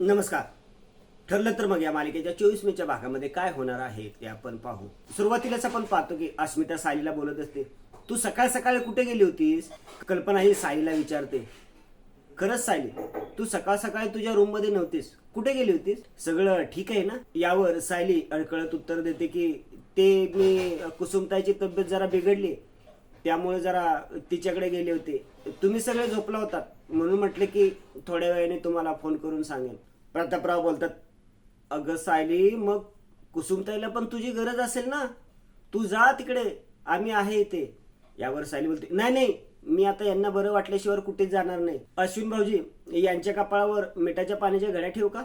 नमस्कार. ठरलं तर मग या मालिकेच्या चोवीस मेच्या भागामध्ये काय होणार आहे ते आपण पाहू. सुरुवातीलाच आपण पाहतो की अस्मिता साईला बोलत असते तू सकाळ सकाळी कुठे गेली होतीस? कल्पना ही साईला विचारते. खरंच सायली तू सकाळ सकाळी तुझ्या रूममध्ये नव्हतीस. कुठे गेली होतीस? सगळं ठीक आहे ना? यावर सायली अडकळत उत्तर देते की ते मी कुसुमताईची तब्येत जरा बिघडली. त्यामुळे जरा तिच्याकडे गेले होते. तुम्ही सगळे झोपला होतात. म्हणून म्हटले की थोड्या वेळाने तुम्हाला फोन करून सांगेन. प्रतापराव बोलतात अगं सायली मग कुसुमताईला पण तुझी गरज असेल ना? तू जा तिकडे. आम्ही आहे इथे. यावर सायली बोलते नाही नाही. मी आता यांना बरं वाटल्याशिवाय कुठेच जाणार नाही. अश्विन भाऊजी यांच्या कपाळावर मिठाच्या पाण्याच्या घड्या ठेवू का?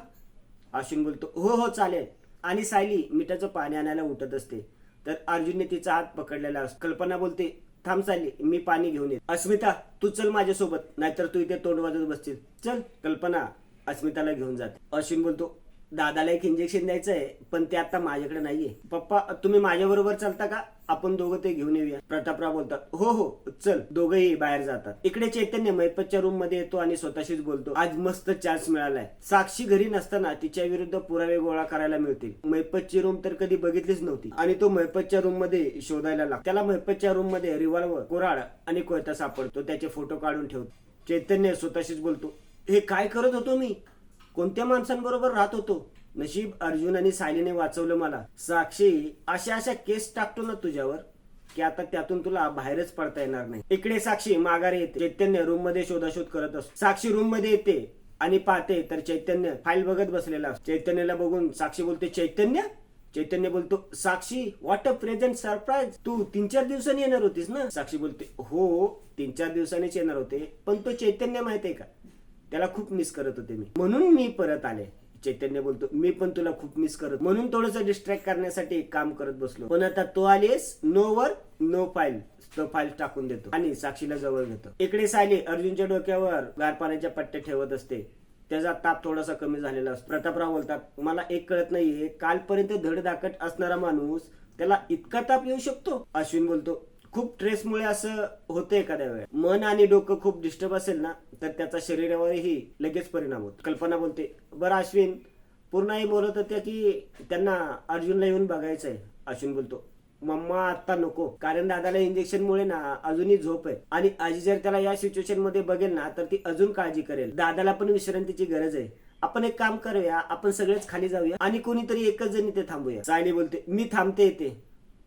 अश्विन बोलतो हो हो चालेल. आणि सायली मिठाचं पाणी आणायला उठत असते. तर अर्जुनने तिचा हात पकडलेला असतो. कल्पना बोलते थांब चालली मी पाणी घेऊन येत. अस्मिता तू चल माझ्यासोबत नाहीतर तू इथे तोंड वाजत बसतील चल कल्पना अस्मिताला घेऊन जाते. अश्विन बोलतो दादाला एक इंजेक्शन द्यायचं आहे पण ते आता माझ्याकडे नाहीये. पप्पा तुम्ही माझ्या बरोबर चालता का? आपण दोघं ते घेऊन येऊया. प्रतापराव बोलतात हो हो चल. दोघंही बाहेर जातात. इकडे चैतन्य मैपतच्या रूममध्ये येतो आणि स्वतःशीच बोलतो आज मस्त चान्स मिळालाय. साक्षी घरी नसताना तिच्या विरुद्ध पुरावे गोळा करायला मिळतील. मैपतची रूम तर कधी बघितलीच नव्हती आणि तो मैपतच्या रूममध्ये शोधायला लागतो. त्याला मैपतच्या रूममध्ये रिव्हॉल्वर कुऱ्हाड आणि कोयता सापडतो. त्याचे फोटो काढून ठेवतो. चैतन्य स्वतःशीच बोलतो हे काय करत होतो मी? कोणत्या माणसांबरोबर राहत होतो? नशीब अर्जुन आणि सायलीने वाचवलं मला. साक्षी अशा अशा केस टाकतो ना तुझ्यावर की आता त्यातून तुला बाहेरच पडता येणार नाही. इकडे साक्षी माघारी येते. चैतन्य रूममध्ये शोधाशोध करत असतो. साक्षी रूममध्ये येते आणि पाहते तर चैतन्य फाईल बघत बसलेला असतो. चैतन्यला बघून साक्षी बोलते चैतन्य? चैतन्य बोलतो Sakshi what a present surprise तू तीन चार दिवसांनी येणार होतीस ना? साक्षी बोलते हो तीन चार दिवसांनीच येणार होते पण तो चैतन्य माहितीये आहे का? त्याला खूप मिस करत होते मी. म्हणून मी परत आले. चैतन्य बोलतो मी पण तुला खूप मिस करत म्हणून थोडस डिस्ट्रॅक्ट करण्यासाठी एक काम करत बसलो. पण आता तो आलीस नो वर नो फाईल तो फाईल टाकून देतो आणि साक्षीला जवळ घेतो. इकडे सायली अर्जुनच्या डोक्यावर गारपाण्याच्या पट्ट्या ठेवत असते. त्याचा ताप थोडासा कमी झालेला असतो. प्रतापराव बोलतात मला एक कळत नाहीये कालपर्यंत धडधाकट असणारा माणूस त्याला इतका ताप येऊ शकतो? अश्विन बोलतो खूप स्ट्रेसमुळे असं होतं एखाद्या वेळेस. मन आणि डोकं खूप डिस्टर्ब असेल ना तर त्याचा शरीरावरही लगेच परिणाम होतो. कल्पना बोलते बरं अश्विन पूर्णही बोलत होत्या की त्यांना अर्जुनला येऊन बघायचं आहे. अश्विन बोलतो मम्मा आत्ता नको. कारण दादाला इंजेक्शन मुळे ना अजूनही झोप आहे. आणि आजी जर त्याला या सिच्युएशनमध्ये बघेल ना तर ती अजून काळजी करेल. दादाला पण विश्रांतीची गरज आहे. आपण एक काम करूया आपण सगळेच खाली जाऊया आणि कोणीतरी एकच जण इथे थांबूया. सायली बोलते मी थांबते इथे.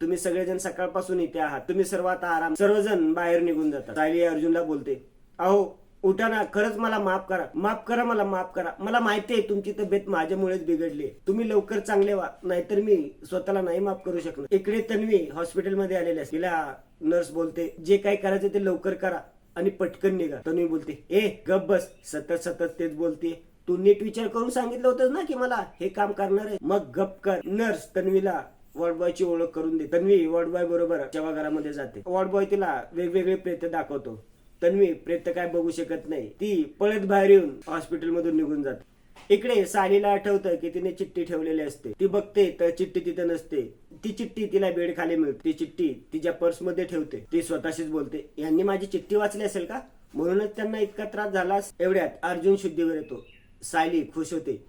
तुम्ही सगळेजण सकाळपासून इथे आहात. तुम्ही सर्व आता आराम सर्वजण बाहेर निघून जातात. सायली अर्जुनला बोलते अहो उठा ना खरंच मला माफ करा. माफ करा मला माफ करा. मला माहिती आहे तुमची तब्येत माझ्यामुळेच बिघडली. तुम्ही लवकर चांगले व्हा. नाहीतर मी स्वतःला नाही माफ करू शकणार. इकडे तन्वी हॉस्पिटलमध्ये आलेली असते तिला नर्स बोलते जे काही करायचं ते लवकर करा आणि पटकन निघा. तन्वी बोलते ए गप बस. सतत सतत तेच बोलते. तू नीट विचार करून सांगितलं होतं ना की मला हे काम करणार आहे? मग गप कर. नर्स तन्वीला वॉर्ड बॉयची ओळख करून दे. तन्वी वॉर्ड बॉय बरोबर घरामध्ये जाते. वॉर्ड बॉय तिला वेगवेगळे प्रेत दाखवतो. तन्वी प्रेत काय बघू शकत नाही. ती पळत बाहेर येऊन हॉस्पिटल मधून निघून जाते. इकडे सालीला आठवतं की तिने चिठ्ठी ठेवलेली असते. ती बघते तर चिठ्ठी तिथं नसते. ती चिठ्ठी तिला बेड खाली मिळते. ती चिठ्ठी तिच्या पर्समध्ये ठेवते. ती स्वतःशीच बोलते यांनी माझी चिठ्ठी वाचली असेल का? म्हणूनच त्यांना इतका त्रास झाला एवढ्यात अर्जुन शुद्धीवर येतो. सायली खुश होते.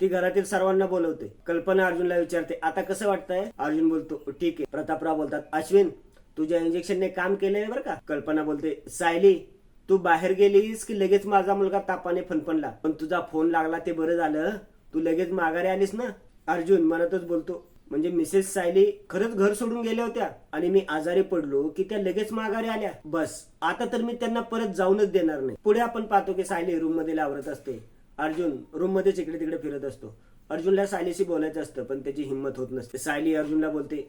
ती घरातील सर्वांना बोलवते. कल्पना अर्जुनला विचारते आता कसं वाटतंय? अर्जुन बोलतो ठीक आहे. प्रतापराव बोलतात अश्विन तुझ्या इंजेक्शनने काम केलंय बरं का? कल्पना बोलते सायली तू बाहेर गेलीस की लगेच माझा मुलगा तापाने फनफनला पण तुझा फोन लागला ते बरं झालं. तू लगेच माघारी आलीस ना? अर्जुन मनातच बोलतो म्हणजे मिसेस सायली खरंच घर सोडून गेल्या होत्या आणि मी आजारी पडलो की त्या लगेच माघारी आल्या? बस आता तर मी त्यांना परत जाऊनच देणार नाही. पुढे आपण पाहतो की सायली रूममध्ये लावरत असते. अर्जुन रूम मध्येच इकडे तिकडे फिरत असतो. अर्जुनला सायलीशी बोलायचं असतं पण त्याची हिंमत होत नसते. सायली अर्जुनला बोलते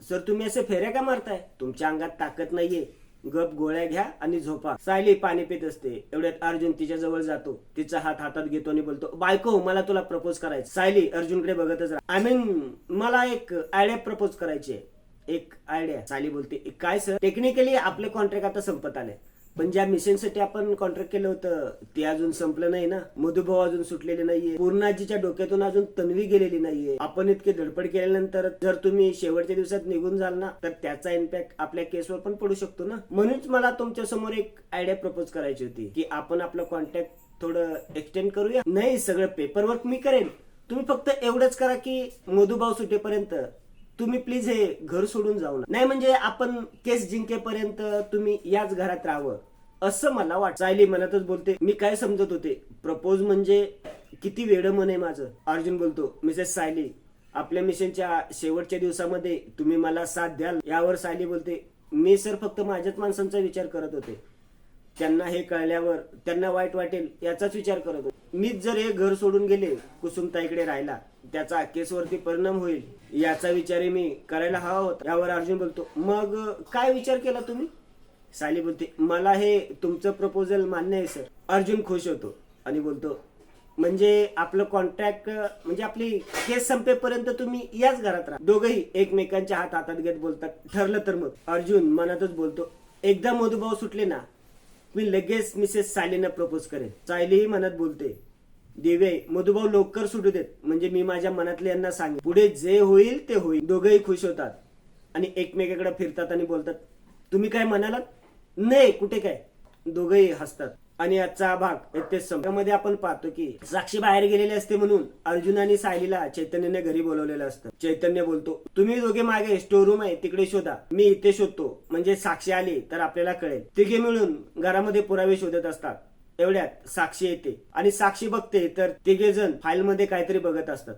सर तुम्ही असे फेऱ्या का मारताय? तुमच्या अंगात ताकद नाहीये. गप गोळ्या घ्या आणि झोपा. सायली पाणी पित असते. एवढ्यात अर्जुन तिच्या जवळ जातो. तिचा हात हातात घेतो आणि बोलतो बायको मला तुला प्रपोज करायचं. सायली अर्जुनकडे बघतच राहा. आय मीन मला एक आयडिया प्रपोज करायची आहे. एक आयडिया सायली बोलते काय सर टेक्निकली आपले कॉन्ट्रॅक्ट आता संपत आले. पण ज्या मिशनसाठी आपण कॉन्ट्रॅक्ट केलं होतं ते अजून संपलं नाही ना. मधुभाऊ अजून सुटलेले नाहीये. पूर्णाजीच्या डोक्यातून अजून तन्वी गेलेली नाहीये. आपण इतके धडपड केल्यानंतर जर तुम्ही शेवटच्या दिवसात निघून जाल ना तर त्याचा इम्पॅक्ट आपल्या केसवर पण पडू शकतो ना. म्हणूनच मला तुमच्यासमोर एक आयडिया प्रपोज करायची होती की आपण आपलं कॉन्टॅक्ट थोडं एक्सटेंड करूया. नाही सगळं पेपर वर्क मी करेन. तुम्ही फक्त एवढंच करा की मधुभाव सुटेपर्यंत तुम्ही प्लीज हे घर सोडून जाऊ नका. नाही म्हणजे आपण केस जिंकेपर्यंत तुम्ही याच घरात राहावं. असं मला वाट सायली मनातच बोलते मी काय समजत होते? प्रपोज म्हणजे किती वेळ मन आहे माझं. अर्जुन बोलतो मिसेस सायली आपल्या मिशनच्या शेवटच्या दिवसामध्ये तुम्ही मला साथ द्याल. यावर सायली बोलते मी सर फक्त माझ्याच माणसांचा विचार करत होते. त्यांना हे कळल्यावर त्यांना वाईट वाटेल याचाच विचार करत होतो. मीच जर हे घर सोडून गेले कुसुमताईकडे राहिला त्याचा केसवरती परिणाम होईल याचा विचारही मी करायला हवा होता. यावर अर्जुन बोलतो मग काय विचार केला तुम्ही? साली बोलते मला हे तुमचं प्रपोजल मान्य आहे सर अर्जुन खुश होतो आणि बोलतो म्हणजे आपलं कॉन्ट्रॅक्ट म्हणजे आपली केस संपेपर्यंत तुम्ही याच घरात राहा. दोघही एकमेकांच्या हात हातात घेत बोलतात ठरलं तर मग. अर्जुन मनातच बोलतो एकदा मधुभाव सुटले ना मी लगेच मिसेस सायलीना प्रपोज करेन. सायलीही मनात बोलते दिवे मधुभाऊ लवकर सुटू देत. म्हणजे मी माझ्या मनातले यांना सांगेन. पुढे जे होईल ते होईल. दोघंही खुश होतात आणि एकमेकाकडे फिरतात आणि बोलतात तुम्ही काय म्हणालात? नाही कुठे काय? दोघंही हसतात. आणि आजचा हा भाग येथेच आपण पाहतो की साक्षी बाहेर गेलेली असते म्हणून अर्जुन आणि सायलीला चैतन्यने घरी बोलवलेलं असतं. चैतन्य बोलतो तुम्ही दोघे मागे स्टोर रूम आहे तिकडे शोधा. मी इथे शोधतो. म्हणजे साक्षी आली तर आपल्याला कळेल. तिघे मिळून घरामध्ये पुरावे शोधत असतात. एवढ्यात साक्षी येते. आणि साक्षी बघते तर तिघे जण फाईल मध्ये काहीतरी बघत असतात.